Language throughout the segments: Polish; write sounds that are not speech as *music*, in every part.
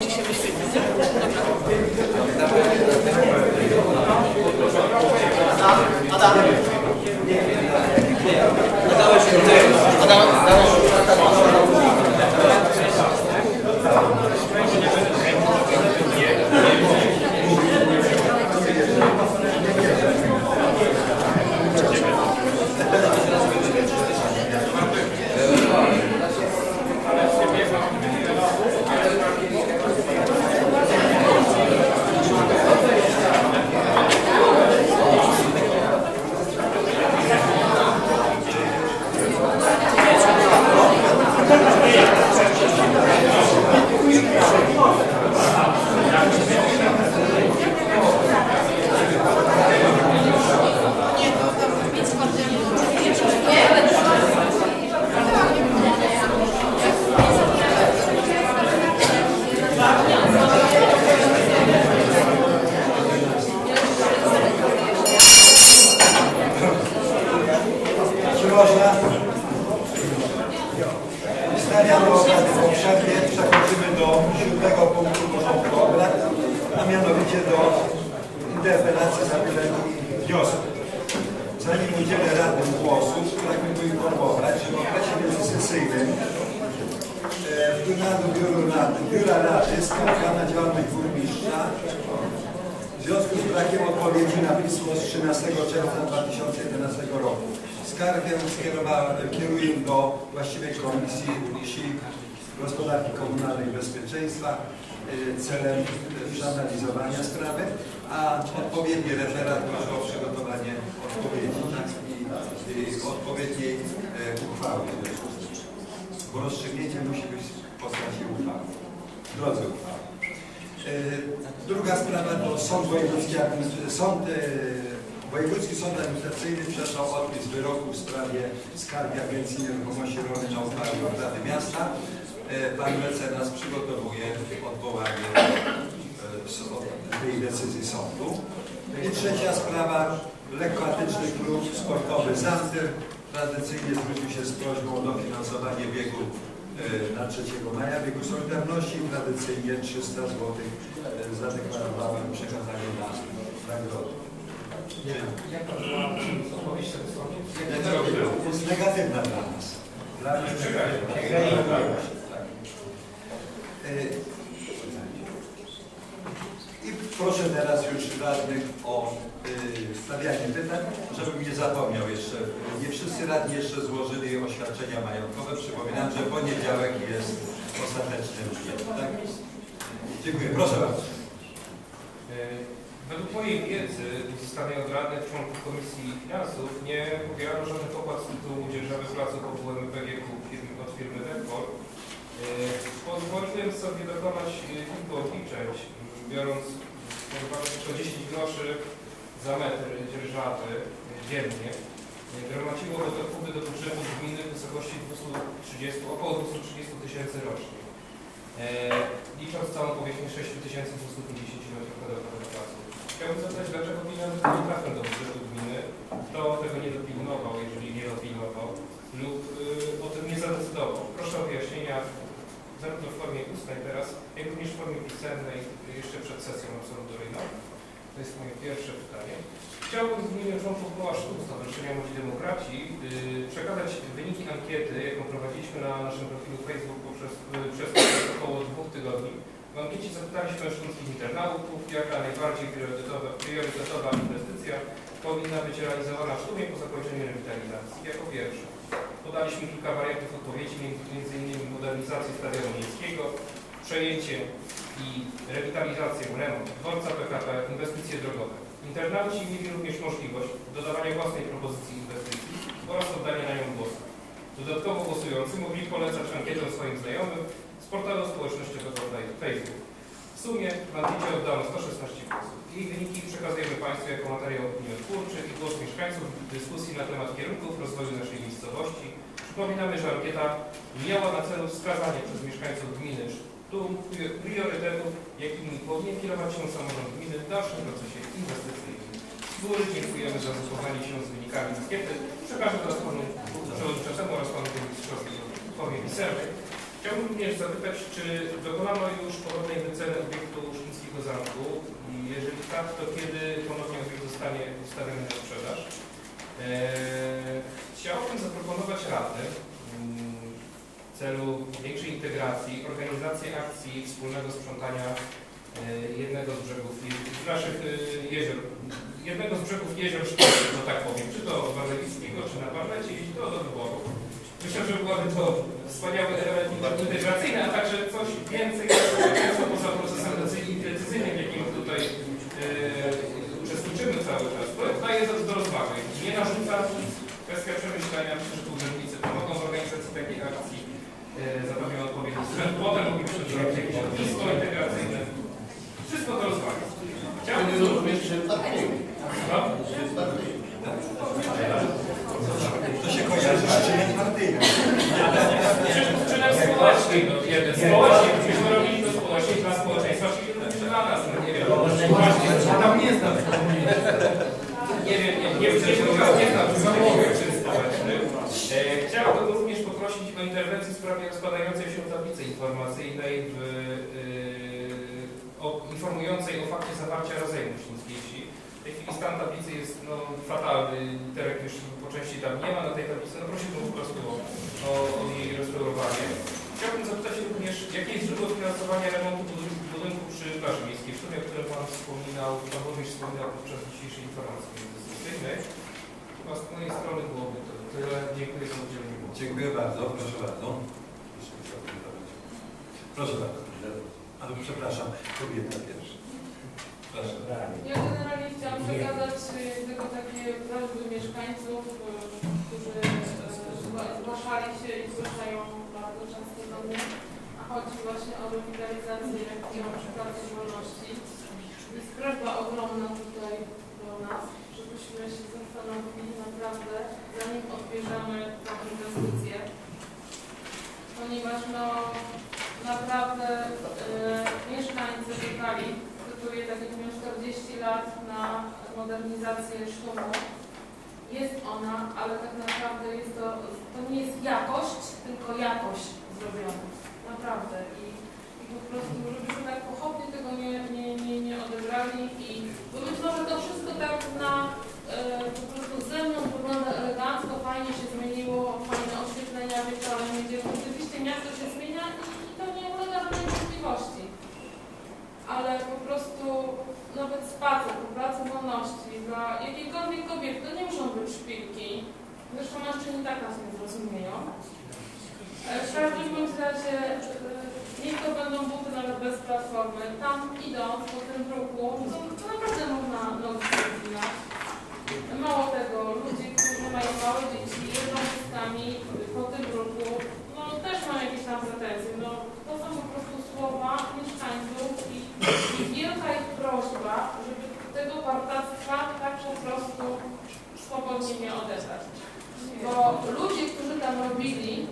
Adam, Adam, Adam, Adam, Adam, w Dunadu Biura Rady, Biura Rady skarga na działalność burmistrza w związku z brakiem odpowiedzi na pismo z 13 czerwca 2011 roku. Skargę kieruję do właściwej komisji Wsi Gospodarki Komunalnej i Bezpieczeństwa y, celem y, przeanalizowania sprawy, a odpowiedni referat proszę o przygotowanie odpowiedzi tak, i, i odpowiedniej e, uchwały. Bo rozstrzygnięcie musi być postaci uchwały. W drodze uchwały. Druga sprawa to Sąd Wojewódzki, Sąd, e, Wojewódzki Sąd Administracyjny przesłał odpis wyroku w sprawie skargi Agencji Nieruchomości Rolnej na uchwałę Rady Miasta. E, Pan mecenas przygotowuje odwołanie e, od tej decyzji sądu. I trzecia sprawa, lekkoatletyczny klub sportowy Zanter tradycyjnie zwrócił się z prośbą o dofinansowanie biegu na 3 maja, biegu Solidarności tradycyjnie 300 zł e, zadeklarowałem przekazanie na nagrodę. Jest negatywna dla nas. Dla nas negatywna. Tak. E, proszę teraz już radnych o y, stawianie pytań, żebym nie zapomniał jeszcze. Nie wszyscy radni jeszcze złożyli oświadczenia majątkowe. Przypominam, że poniedziałek jest ostatecznym dniem. Tak? Dziękuję. Proszę bardzo. E, Według mojej wiedzy uzyskanej od radnych członków Komisji Finansów nie pobierano żadnych opłat z tytułu dzierżawy ogółem PGK firmy, od firmy Dekor. E, Pozwoliłem sobie dokonać e, kilku obliczeń, m, biorąc tylko 10 groszy za metr dzierżawy dziennie. Gromadziłoby to wpływy do budżetu gminy w wysokości 230, około 230 tysięcy rocznie. E, licząc całą powierzchnię 6250 m2 placu. Chciałbym zapytać, dlaczego pieniądze nie trafią do budżetu gminy, kto tego nie dopilnował, jeżeli nie dopilnował, lub y, o tym nie zadecydował. Proszę o wyjaśnienia zarówno w formie ustnej teraz, jak również w formie pisemnej jeszcze przed sesją absolutoryjną. To jest moje pierwsze pytanie. Chciałbym w imieniu członków Małasztu, Stowarzyszenia Młodzi Demokraci, yy, przekazać wyniki ankiety, jaką prowadziliśmy na naszym profilu Facebook poprzez, yy, przez około dwóch tygodni. W ankiecie zapytaliśmy szkolskich internautów, jaka najbardziej priorytetowa, priorytetowa inwestycja powinna być realizowana w sztumie po zakończeniu rewitalizacji. Jako pierwsza. Podaliśmy kilka wariantów odpowiedzi, innymi modernizację stadionu miejskiego, przejęcie i rewitalizację, remont dworca PKP, inwestycje drogowe. Internauci mieli również możliwość dodawania własnej propozycji inwestycji oraz oddania na nią głosu. Dodatkowo głosujący mogli polecać ankietę swoim znajomym z portalu społecznościowego Facebook. W sumie w ankiecie oddano 116 głosów. Jej wyniki przekazujemy Państwu jako materiał opiniotwórczy i głos mieszkańców w dyskusji na temat kierunków rozwoju naszej miejscowości. Przypominamy, że ankieta miała na celu wskazanie przez mieszkańców gminy sztum priorytetów, jakimi powinien kierować się samorząd gminy w dalszym procesie inwestycyjnym. Z góry dziękujemy za zapoznanie się z wynikami ankiety. Przekażę teraz Panu Przewodniczącemu oraz Panu Burmistrzowi formie pisemnej. Chciałbym również zapytać, czy dokonano już ponownej wyceny obiektu Szkickiego Zamku jeżeli tak, to kiedy ponownie obiekt zostanie wystawiony na sprzedaż? Eee, Chciałbym zaproponować Radę w celu większej integracji, organizacji akcji wspólnego sprzątania e, jednego z brzegów je- naszych e, jezior, jednego z brzegów jezior szkolnych, że tak powiem, czy to Wazelickiego, czy na Barlecie i to do wyboru. Myślę, że byłoby to wspaniały element integracyjny, a także coś więcej co poza procesem decyzyjnym, jakim tutaj e, uczestniczymy cały czas. To daje do, rozważy. Nie narzuca kwestia przemyślenia, myślę, że urzędnicy pomogą w organizacji takiej akcji, e, zapewnią odpowiedni sprzęt. Potem moglibyśmy zrobić jakieś lotnisko integracyjne. Wszystko do rozwagi. Chciałbym również... No? To się kojarzy z czyniem partyjnym. Czy nam społecznej, no jeden społecznej, myśmy robili to społecznie dla społeczeństwa, czy dla nas, no nie wiem. Właśnie, Tam nie znam. nie wiem, nie, nie, nie, nie, nie znam społecznych. E, chciałbym również poprosić o interwencję w sprawie rozpadającej się tablicy informacyjnej w, e, o, informującej o fakcie zawarcia rozejmu Śląskiej Wsi. W tej chwili stan tablicy jest no, fatalny, literek już po części tam nie ma na tej tablicy. No prosiłbym po prostu o, o, o jej restaurowanie. Chciałbym zapytać również, jakie jest źródło finansowania remontu budynku, budynku przy plaży miejskiej, w sumie, o którym Pan wspominał, Pan Burmistrz wspominał podczas dzisiejszej informacji inwestycyjnej. Chyba z mojej strony byłoby to tyle. Dziękuję za udzielenie. Dziękuję bardzo, proszę bardzo. Proszę bardzo. Ale przepraszam, kobieta pierwsza. Proszę. Ja generalnie chciałam przekazać y, tylko takie prośby mieszkańców, y, którzy y, zgła- zgłaszali się i zgłaszają bardzo często do mnie, a chodzi właśnie o rewitalizację przy Placu Wolności. Jest prośba ogromna tutaj do nas, żebyśmy się zastanowili naprawdę, zanim odbierzemy tę inwestycję, ponieważ no naprawdę y, mieszkańcy czekali cytuję, tak jak miał 40 lat na modernizację szumu. Jest ona, ale tak naprawdę jest to, to nie jest jakość, tylko jakość zrobiona. Naprawdę. I, i po prostu, żebyśmy tak pochopnie tego nie, nie, nie, nie odebrali i bo być może to wszystko tak na e, po prostu z zewnątrz wygląda elegancko, fajnie się zmieniło, fajne oświetlenia wieczorem, gdzie rzeczywiście miasto się zmienia i to nie ulega żadnej wątpliwości ale po prostu nawet spacer po pracy wolności dla jakiejkolwiek kobiety, to nie muszą być szpilki, zresztą mężczyźni tak nas nie zrozumieją. E, W każdym bądź razie e, niech to będą buty nawet bez platformy. Tam idąc po tym bruku, to, to naprawdę można nogi rozwinąć. Mało tego, ludzie, którzy mają małe dzieci, jeżdżą wózkami po tym bruku, no też mają jakieś tam pretensje. No, to są po prostu słowa mieszkańców i, i wielka ich prośba, żeby tego partactwa tak po prostu swobodnie nie odebrać. Bo ludzie, którzy tam robili,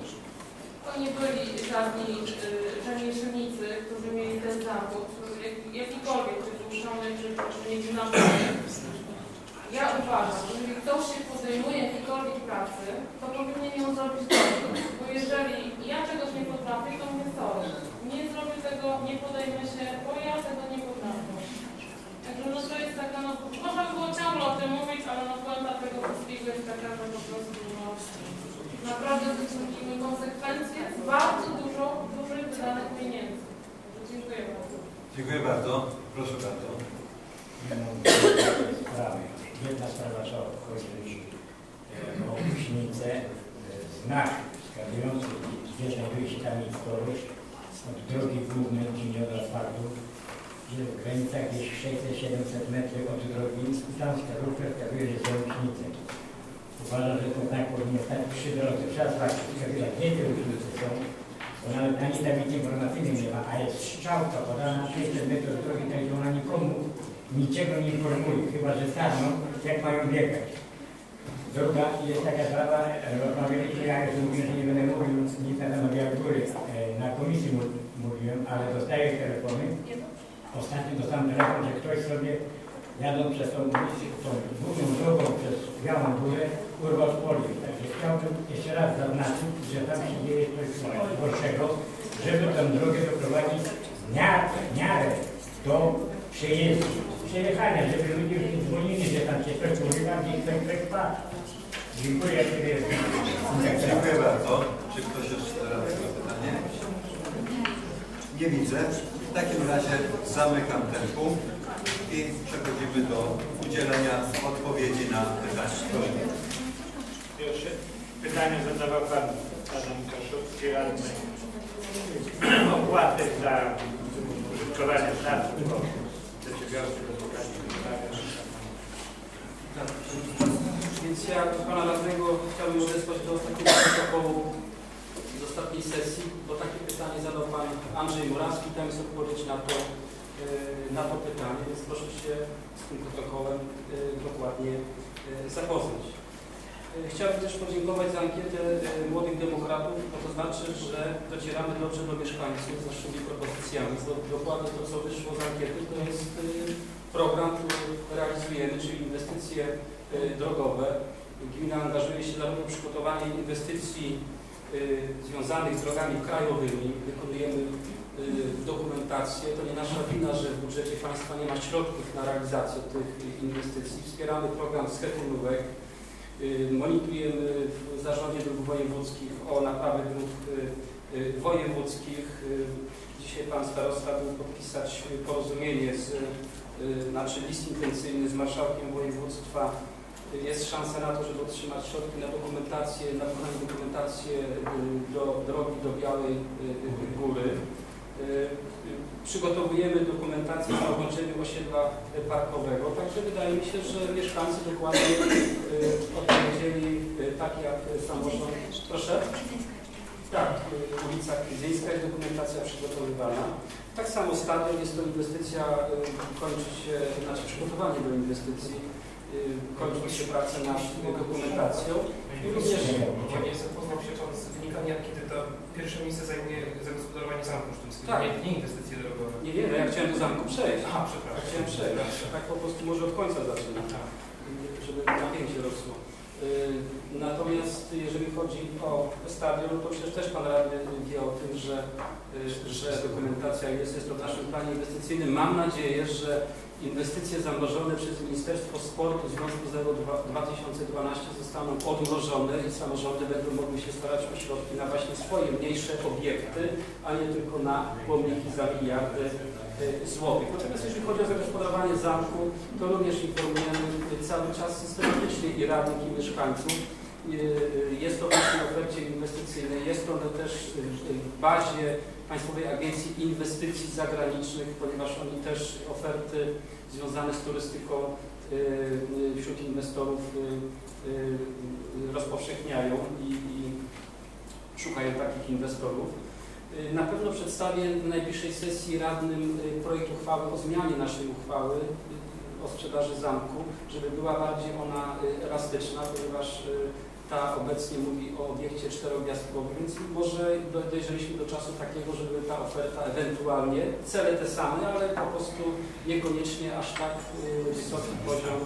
to nie byli żadni y, rzemieślnicy, którzy mieli ten zawód, jak, jakikolwiek, czy dłuższony, czy, czy. Ja uważam, że jeżeli ktoś się podejmuje jakiejkolwiek pracy, to powinien ją zrobić dobrze. Bo jeżeli ja czegoś nie potrafię, to mówię sorry. Nie zrobię tego, nie podejmę się, bo ja tego nie potrafię. Także no to jest taka, no, można by było ciągle o tym mówić, ale no puenta tego wszystkiego jest taka, że po prostu no, naprawdę wyciągniemy konsekwencje z bardzo dużo, dużych wydanych pieniędzy. Dziękuję bardzo. Dziękuję bardzo. Proszę bardzo. sprawy. Jedna sprawa trzeba odpowiedzieć o Kuśnicę. Znak wskazujący, gdzie znajduje się ta miejscowość od drogi głównej, czyli od asfaltu, że w granicach gdzieś 600-700 metrów od drogi, tam wskazówka wskazuje, że są Kuśnice. Uważam, że ten znak powinien stać przy drodze, asfalcie, wskazuje, gdzie te różnice są. Bo nawet ani tablicy informacyjnej nie ma, a jest strzałka podana 600 metrów drogi, także ona nikomu niczego nie informuje, chyba że starną, jak mają biegać. Druga jest taka sprawa, rozmawialiśmy, ja już mówiłem, że nie będę mówił nic na temat Białogóry, e, na komisji mówiłem, ale dostaję telefony. Ostatnio dostałem telefon, że ktoś sobie jadą przez tą, tą główną drogą przez Białą Górę, Urwotpolię. Także chciałbym jeszcze raz zaznaczyć, że tam się dzieje coś gorszego, żeby tę drogę doprowadzić miarę, miarę do przejazdu, przejechania, żeby ludzie już nie dzwonili, że tam się coś urywa, gdzieś ktoś coś spada. Dziękuję. Dziękuję bardzo. Czy ktoś jeszcze teraz ma pytanie? Nie widzę. W takim razie zamykam ten punkt i przechodzimy do udzielenia odpowiedzi na pytania. Pierwsze pytanie zadawał Pan Adam Kaszowski, radny. *clears throat* Opłaty za użytkowanie do Tak. Więc ja pana radnego chciałbym odesłać do ostatniego protokołu z ostatniej sesji, bo takie pytanie zadał pan Andrzej Murawski, tam jest odpowiedź na to, e, na to pytanie, więc proszę się z tym protokołem e, dokładnie e, zapoznać. Chciałbym też podziękować za ankietę e, Młodych Demokratów, bo to znaczy, że docieramy dobrze do mieszkańców z naszymi propozycjami. Do- Dokładnie to, co wyszło z ankiety, to jest e, program, który realizujemy, czyli inwestycje e, drogowe. Gmina angażuje się zarówno w przygotowanie inwestycji związanych z drogami krajowymi, wykonujemy dokumentację. To nie nasza wina, że w budżecie państwa nie ma środków na realizację tych inwestycji. Wspieramy program schetynówek. Y, Monitorujemy w zarządzie dróg wojewódzkich o naprawę dróg y, y, wojewódzkich. Dzisiaj pan starosta był podpisać porozumienie z, znaczy list intencyjny z marszałkiem województwa. Jest szansa na to, żeby otrzymać środki na dokumentację, na dokumentację do drogi do Białej Góry. Przygotowujemy dokumentację na ukończeniu osiedla parkowego, także wydaje mi się, że mieszkańcy dokładnie y, odpowiedzieli y, tak jak samorząd. Proszę? Tak, y, ulica Kwizyńska jest dokumentacja przygotowywana. Tak samo stadion jest to inwestycja, kończy się, znaczy przygotowanie do inwestycji, y, kończy się prace nad dokumentacją. I również Panie zapoznał się Pan z wynikami ankiety, to pierwsze miejsce zajmuje zagospodarowanie zamku sztucznego, Tak. nie, nie inwestycje drogowe. Nie wiem, ja chciałem do zamku przejść. Aha, Ja przepraszam. chciałem przejść. Tak po prostu może od końca zaczynam, żeby napięcie rosło. Yy, Natomiast jeżeli chodzi o stadion, to przecież też Pan Radny wie o tym, że, yy, że dokumentacja jest, jest to w naszym planie inwestycyjnym. Mam nadzieję, że inwestycje zamrożone przez Ministerstwo Sportu w związku z Euro 2012 zostaną odmrożone i samorządy będą mogły się starać o środki na właśnie swoje mniejsze obiekty, a nie tylko na pomniki za miliardy y, złotych. Natomiast jeżeli chodzi o zagospodarowanie zamku, to również informujemy y, cały czas systematycznie i radnych i mieszkańców. Y, Jest to w ofercie inwestycyjnej, jest to też w bazie Państwowej Agencji Inwestycji Zagranicznych, ponieważ oni też oferty związane z turystyką wśród inwestorów rozpowszechniają i, i szukają takich inwestorów. Y, Na pewno przedstawię na najbliższej sesji radnym y, projekt uchwały o zmianie naszej uchwały y, o sprzedaży zamku, żeby była bardziej ona elastyczna, ponieważ ta obecnie mówi o obiekcie czterogwiazdkowym, więc może do- dojrzeliśmy do czasu takiego, żeby ta oferta ewentualnie, cele te same, ale po prostu niekoniecznie aż tak y, wysoki poziom,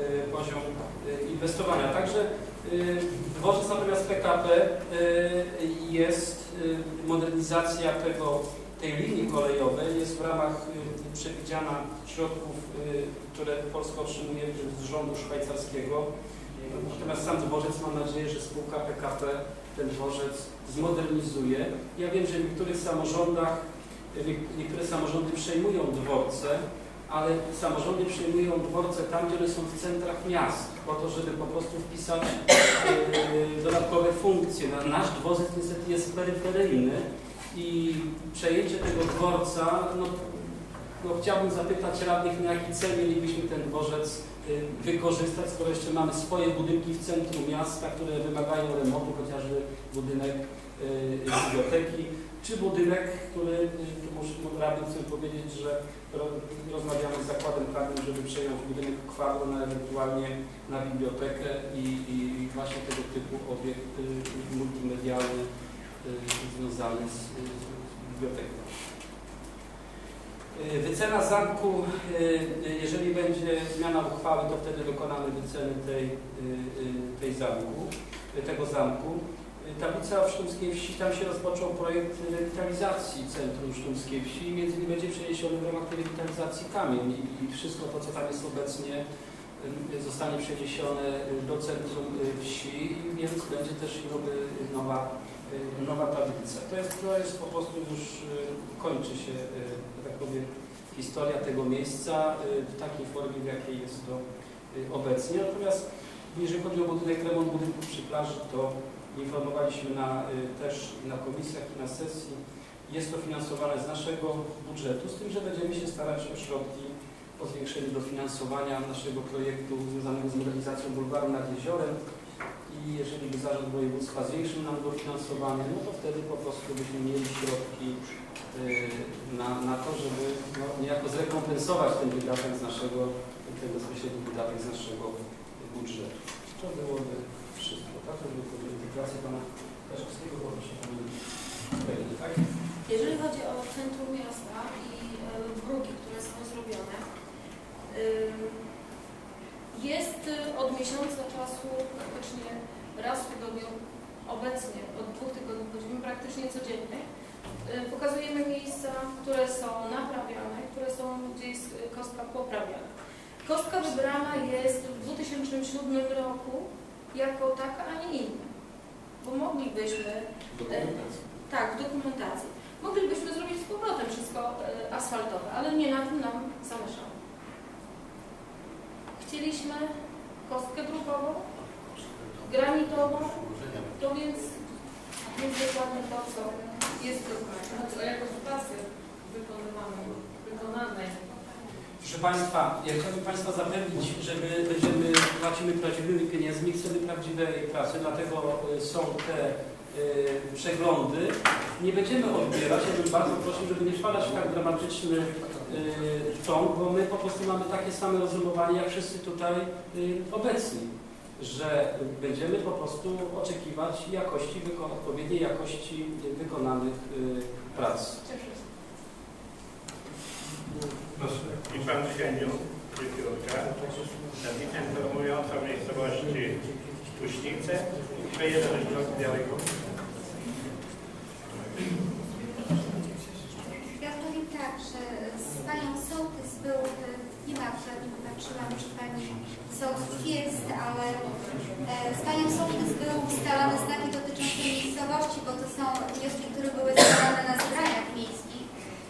y, poziom y, inwestowania. Także dworzec natomiast PKP jest modernizacja tego, tej linii kolejowej, jest w ramach przewidziana środków, które Polska otrzymuje z rządu szwajcarskiego. Natomiast sam dworzec mam nadzieję, że spółka PKP ten dworzec zmodernizuje. Ja wiem, że w niektórych samorządach, nie- niektóre samorządy przejmują dworce, ale samorządy przejmują dworce tam, gdzie one są w centrach miast, po to, żeby po prostu wpisać yy, dodatkowe funkcje. Na- Nasz dworzec niestety jest peryferyjny i przejęcie tego dworca, no, no chciałbym zapytać radnych, na jaki cel mielibyśmy ten dworzec y, wykorzystać, skoro jeszcze mamy swoje budynki w centrum miasta, które wymagają remontu, chociażby budynek y, biblioteki, czy budynek, który, tu może radny chcę powiedzieć, że ro- rozmawiamy z zakładem karnym, żeby przejąć budynek kwadro na ewentualnie na bibliotekę i, i właśnie tego typu obiekt y, multimedialny związany z, z biblioteką. Y, Wycena zamku, y, y, jeżeli będzie zmiana uchwały, to wtedy dokonamy wyceny tej, tej zamku, tego zamku. Tablica w Sztumskiej Wsi, tam się rozpoczął projekt rewitalizacji centrum Sztumskiej Wsi, między innymi będzie przeniesiony w ramach tej rewitalizacji kamień i, i wszystko to, co tam jest obecnie, zostanie przeniesione do centrum wsi, więc będzie też nowa, nowa tablica. To jest, to jest po prostu już y, kończy się, y, tak powiem, historia tego miejsca y, w takiej formie, w jakiej jest to obecnie. Natomiast jeżeli chodzi o budynek, remont budynku przy plaży, to informowaliśmy na, też na komisjach i na sesji. Jest to finansowane z naszego budżetu, z tym, że będziemy się starać o środki o zwiększeniu dofinansowania naszego projektu związanego z modernizacją bulwaru nad jeziorem i jeżeli by Zarząd Województwa zwiększył nam dofinansowanie, no to wtedy po prostu byśmy mieli środki y, na, na to, żeby no, niejako zrekompensować ten wydatek z naszego, ten bezpośredni wydatek z naszego budżetu. To byłoby wszystko, tak? To były deklaracje Pana Kaszewskiego, proszę Pani Premier, tak? Jeżeli chodzi o centrum miasta i bruki, które są zrobione, ym, jest od miesiąca czasu praktycznie raz w tygodniu, obecnie od dwóch tygodni chodzimy praktycznie codziennie. Y, Pokazujemy miejsca, które są naprawiane, które są gdzieś e, kostka poprawiana. Kostka wybrana jest w 2007 roku jako taka, a nie inna. Bo moglibyśmy Dokumentacja. tak, w dokumentacji. Moglibyśmy zrobić z powrotem wszystko asfaltowe, ale nie na tym nam zależało. Chcieliśmy kostkę drugową, granitową, to więc jest dokładnie to, co jest w dokumencie. Chodzi o jakość pracy wykonywanej, wykonanej. Proszę Państwa, ja chciałbym Państwa zapewnić, że my będziemy, płacimy prawdziwymi pieniędzmi, chcemy prawdziwej pracy, dlatego y, są te y, przeglądy. Nie będziemy odbierać, ja bym bardzo prosił, żeby nie wpadać w tak dramatyczny y, ton, bo my po prostu mamy takie same rozumowanie, jak wszyscy tutaj y, obecni, że będziemy po prostu oczekiwać jakości, wyko- odpowiedniej jakości y, wykonanych y, prac. Proszę. I pan sędzią Piotr tablica informująca o miejscowości Tuśnice i przejeżdżać do Białej Góry. Ja powiem tak, że z Panią Sołtys był, e, przed nim, patrzyłam, czy Pani Sołtys jest, ale e, z Panią Sołtys były ustalane znaki dotyczące miejscowości, bo to są wnioski, które były składane na zebraniach miejskich.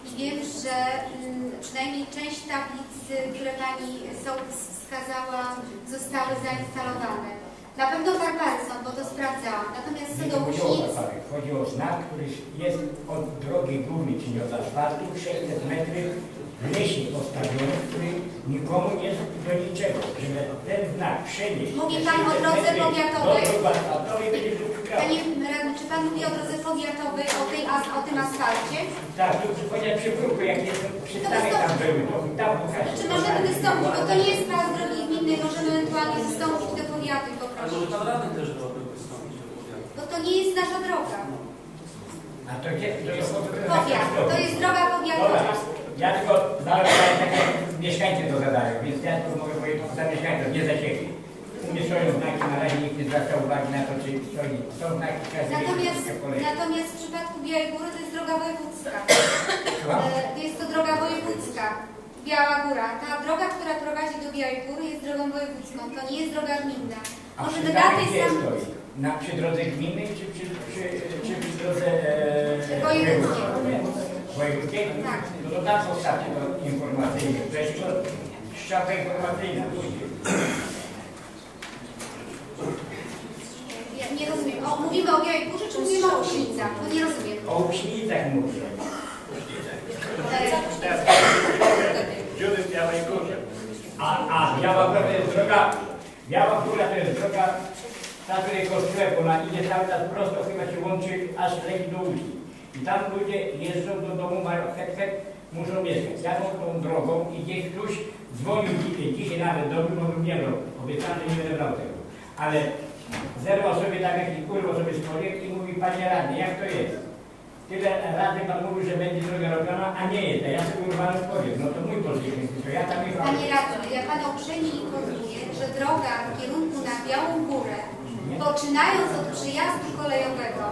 I wiem, że mm, przynajmniej część tablic, które Pani Sołtys wskazała, zostały zainstalowane. Na pewno Barbary są, bo to sprawdzałam. Natomiast co do zapachę, chodzi o znak, który jest od drogi głównej, czyli od asfaltu, 600 metrów lesie postawiony, który nikomu nie jest do niczego. Żeby ten znak przenieść Mówi pan o 600 drodze powiatowej? Panie radny, czy Pan mówi o drodze powiatowej, o, tej, as- o tym asfalcie? Tak, tu przypomniałem przy próbku, jak jestem przystanek tam były, to tam pokażę. Czy możemy wystąpić, bo to nie jest pas drogi gminnej, możemy ewentualnie wystąpić do powiatu i Ale może poprosić. Pan Radny też byłby wystąpić do powiatu. Bo to nie jest nasza droga. A to gdzie? To jest Powiat, to jest droga powiatowa. ja tylko mieszkańcy to zadają, więc ja to mogę powiedzieć za mieszkańców, nie za siebie. U mnie stoją znaki, na razie nikt nie zwraca uwagi na to, czy stoi. Są znaki, sobie Natomiast, natomiast w przypadku Białej Góry to jest droga wojewódzka. E, Jest to droga wojewódzka. Biała Góra. Ta droga, która prowadzi do Białej Góry jest drogą wojewódzką. To nie jest droga gminna. A Może wydatek gdzie sam... Na, przy drodze gminnej, czy przy, przy, czy przy drodze e, Wojewódzkiej. Wojewódzkiej? Tak. No to tam postawcie to informacyjnie. To jest to ściapa informacyjna. Ja nie rozumiem. O, mówimy o Białej Górze, czy mówimy o Uśnicach? Bo nie rozumiem. O ucznicach mówię. Teraz dziury w Białej Górze. A, a Biała Góra to jest droga, Biała Góra to jest droga, ta której kościółek, ona idzie cały czas prosto, chyba się łączy aż leci do Ustki. I tam ludzie jeżdżą do domu, mają hek, hek, muszą mieszkać. Jadą tą drogą i gdzieś ktoś dzwonił dzisiaj, dzisiaj nawet do mnie, bo nie brał, obiecany nie będę brał tego. Ale zerwał sobie tak jakiś kurwa sobie z i mówi, panie radny, jak to jest? Tyle razy pan mówił, że będzie droga robiona, a nie jest. A ja sobie urwałem powiem. No to mój polski to ja tam jechałem. Panie radny, ja Pana uprzejmie informuję, że droga w kierunku na Białą Górę, poczynając od przyjazdu kolejowego,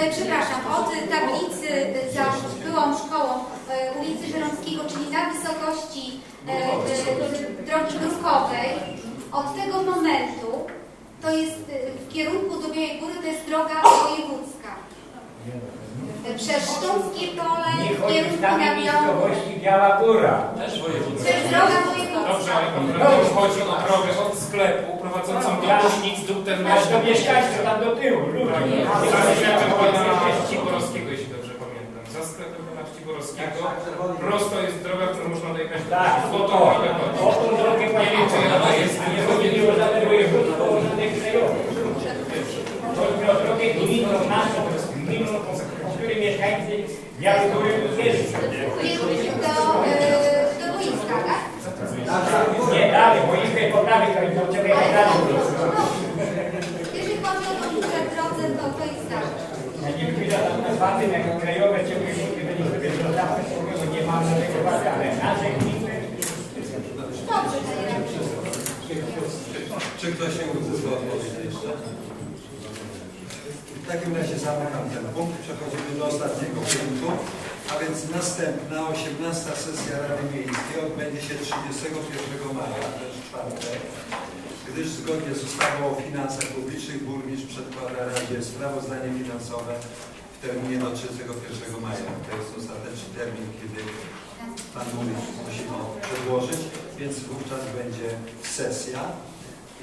e, przepraszam, od tablicy za byłą szkołą e, ulicy Żeromskiego, czyli na wysokości e, e, drogi Gruszkowej, od tego momentu to jest e, w kierunku do Białej Góry, to jest droga wojewódzka. Przez Sztumskie Pole Nie w chodzi kierunku na samej Białą miejscowości Biała Góra. Też To województwo. jest droga Dobrze, wojewódzka. ale redaktor chodzi o drogę od sklepu prowadzącą do Kuśnic do Ternaśla. do mieszkańców tam do tyłu, ludzi. Za sklepem pana Ciborowskiego, jeśli dobrze pamiętam. Za sklepem pana Ciborowskiego prosto jest droga, którą można dojechać do Tak, po o, to o, mamy o tą drogę Nie wiem, czy ona jest, Nie chodzi mi o żadne województwo, o żadne krajowe. Chodzi mi o drogę gminną naszą, gminną, w której Góry jeżdżą. Kierunku do, do boiska, tak? Nie dalej, bo ich po prawej stronie, to dalej. to, no, jeżeli chodzi o drodze, to, to jest tak. Ja nie tam nazwanym jak krajowe, ciągle się będzie sobie dodawać, bo nie mam żadnego wady, ale nasze gminy Dobrze, panie radny. Czy ktoś się uzyskał takim razie zamykam ten punkt. Przechodzimy do ostatniego punktu. A więc następna, 18 sesja Rady Miejskiej odbędzie się 31 maja, to czwartek, gdyż zgodnie z ustawą o finansach publicznych burmistrz przedkłada Radzie sprawozdanie finansowe w terminie do 31 maja. To jest ostateczny termin, kiedy Pan Burmistrz musi to przedłożyć, więc wówczas będzie sesja.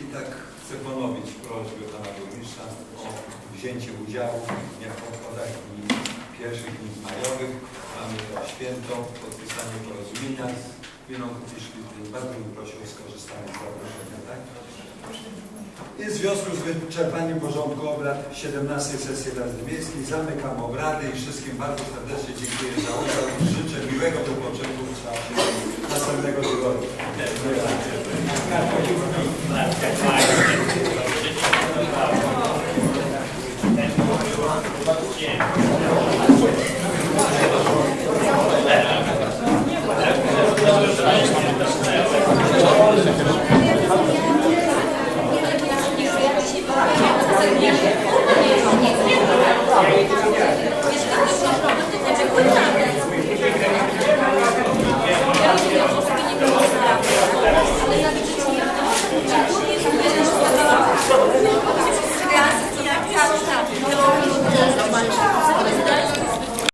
I tak ponowić prośbę Pana Burmistrza o wzięcie udziału w dniach obchodach pierwszych dni majowych. Mamy to święto, podpisanie porozumienia z gminą Kupiszki, więc bardzo bym prosił o skorzystanie z zaproszenia. Tak? I w związku z wyczerpaniem porządku obrad 17 sesji Rady Miejskiej zamykam obrady i wszystkim bardzo serdecznie dziękuję za udział życzę miłego wypoczynku